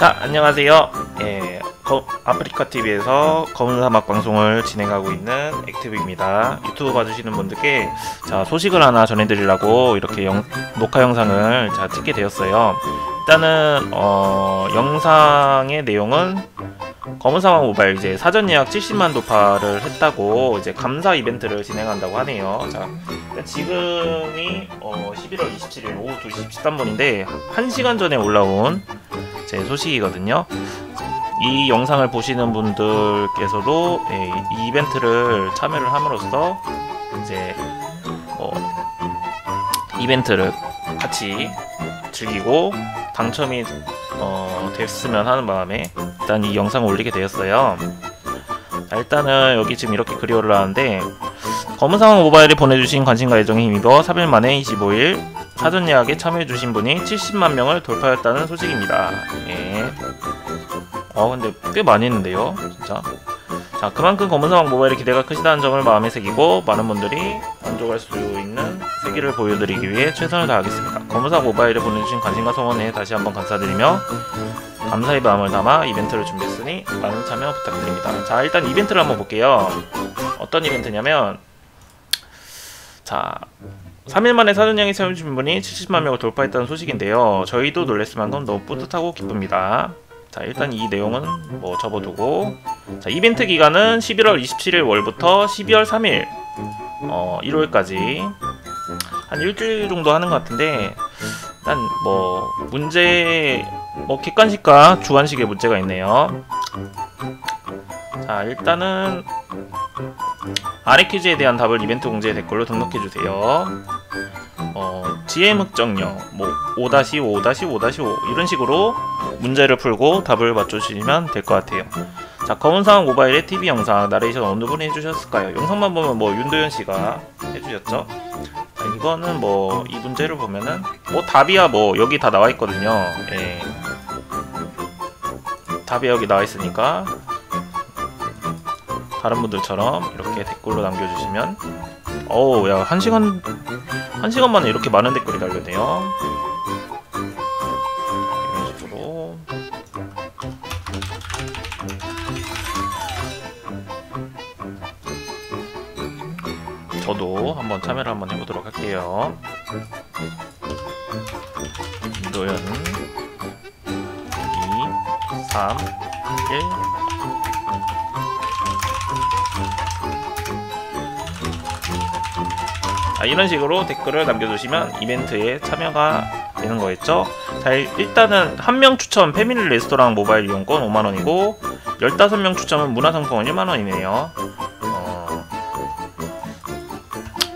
자 안녕하세요. 예, 거, 아프리카 TV에서 검은 사막 방송을 진행하고 있는 액티브입니다. 유튜브 봐주시는 분들께 자 소식을 하나 전해드리려고 이렇게 영, 녹화 영상을 자 찍게 되었어요. 일단은 어, 영상의 내용은 검은 사막 모바일 이제 사전 예약 70만 도파를 했다고 이제 감사 이벤트를 진행한다고 하네요. 자, 지금이 어 11월 27일 오후 2시 13분인데 1시간 전에 올라온 제 소식이거든요. 이 영상을 보시는 분들께서도 예, 이 이벤트를 참여를 함으로써 이제 어, 이벤트를 같이 즐기고 당첨이 어, 됐으면 하는 마음에 일단 이 영상을 올리게 되었어요. 자, 일단은 여기 지금 이렇게 글이 올라왔는데 검은상황 모바일에 보내주신 관심과 애정에 힘입어 3일 만에 25일 사전 예약에 참여해주신 분이 70만 명을 돌파했다는 소식입니다. 예. 어 근데 꽤 많이 했는데요, 진짜. 자 그만큼 검은사막 모바일의 기대가 크시다는 점을 마음에 새기고 많은 분들이 만족할 수 있는 세기를 보여드리기 위해 최선을 다하겠습니다. 검은사막 모바일에 보내주신 관심과 소원에 다시 한번 감사드리며 감사의 마음을 담아 이벤트를 준비했으니 많은 참여 부탁드립니다. 자 일단 이벤트를 한번 볼게요. 어떤 이벤트냐면 자 3일 만에 사전량이 참여해주신 분이 70만 명을 돌파했다는 소식인데요. 저희도 놀랬을 만큼 너무 뿌듯하고 기쁩니다. 자 일단 이 내용은 뭐 접어두고 자 이벤트 기간은 11월 27일 월부터 12월 3일 어 1월까지 한 일주일 정도 하는 것 같은데 일단 뭐 문제 뭐 객관식과 주관식의 문제가 있네요 자 일단은 아래 퀴즈에 대한 답을 이벤트 공지에 댓글로 등록해주세요 어, GM 흑정령 뭐 5-5, 5-5, 이런 식으로 문제를 풀고 답을 맞춰주시면 될 것 같아요. 자, 검은상황 모바일의 TV 영상 나레이션 어느 분이 해주셨을까요? 영상만 보면 뭐 윤도현 씨가 해주셨죠. 자, 이거는 뭐 이 문제를 보면은 뭐 답이야 뭐 여기 다 나와 있거든요. 예. 답이 여기 나와 있으니까 다른 분들처럼 이렇게 댓글로 남겨주시면 어우 야 1시간 1시간 만에 이렇게 많은 댓글이 달렸네요. 이런 식으로. 저도 한번 참여를 한번 해보도록 할게요. 노연 2 3 1 자, 이런 식으로 댓글을 남겨주시면 이벤트에 참여가 되는 거겠죠. 자, 일단은 한 명 추첨 패밀리 레스토랑 모바일 이용권 5만원이고 15명 추첨은 문화상품권 1만원이네요. 어...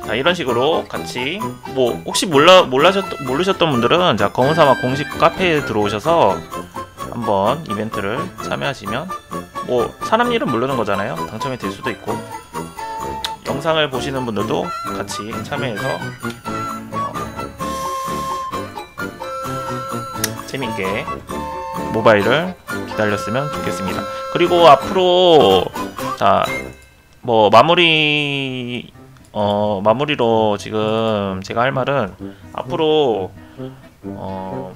자, 이런 식으로 같이 뭐 혹시 몰라 몰라셨 모르셨던 분들은 자 검은사막 공식 카페에 들어오셔서 한번 이벤트를 참여하시면 뭐 사람 이름 모르는 거잖아요. 당첨이 될 수도 있고 영상을 보시는 분들도 같이 참여해서 어, 재밌게 모바일을 기다렸으면 좋겠습니다. 그리고 앞으로 자 뭐 마무리 어 마무리로 지금 제가 할 말은 앞으로 어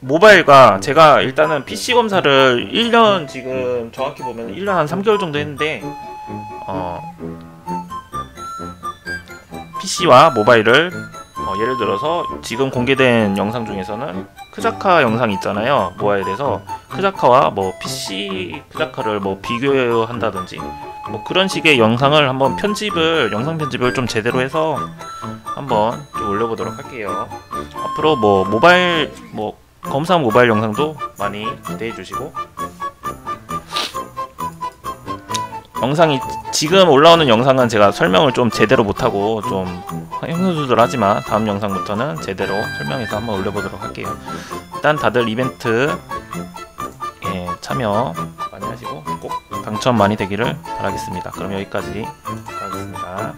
모바일과 제가 일단은 PC 검사를 1년 지금 정확히 보면 1년 한 3개월 정도 했는데 어 PC와 모바일을 어, 예를 들어서 지금 공개된 영상 중에서는 크자카 영상 있잖아요. 모바일에서 크자카와 뭐 PC 크자카를 뭐 비교한다든지 뭐 그런 식의 영상을 한번 편집을 영상 편집을 좀 제대로 해서 한번 좀 올려보도록 할게요. 앞으로 뭐 모바일 뭐 검사 모바일 영상도 많이 기대해 주시고 영상이 지금 올라오는 영상은 제가 설명을 좀 제대로 못하고 좀 흥수들하지만 다음 영상부터는 제대로 설명해서 한번 올려보도록 할게요. 일단 다들 이벤트 예, 참여 많이 하시고 꼭 당첨 많이 되기를 바라겠습니다. 그럼 여기까지 하겠습니다.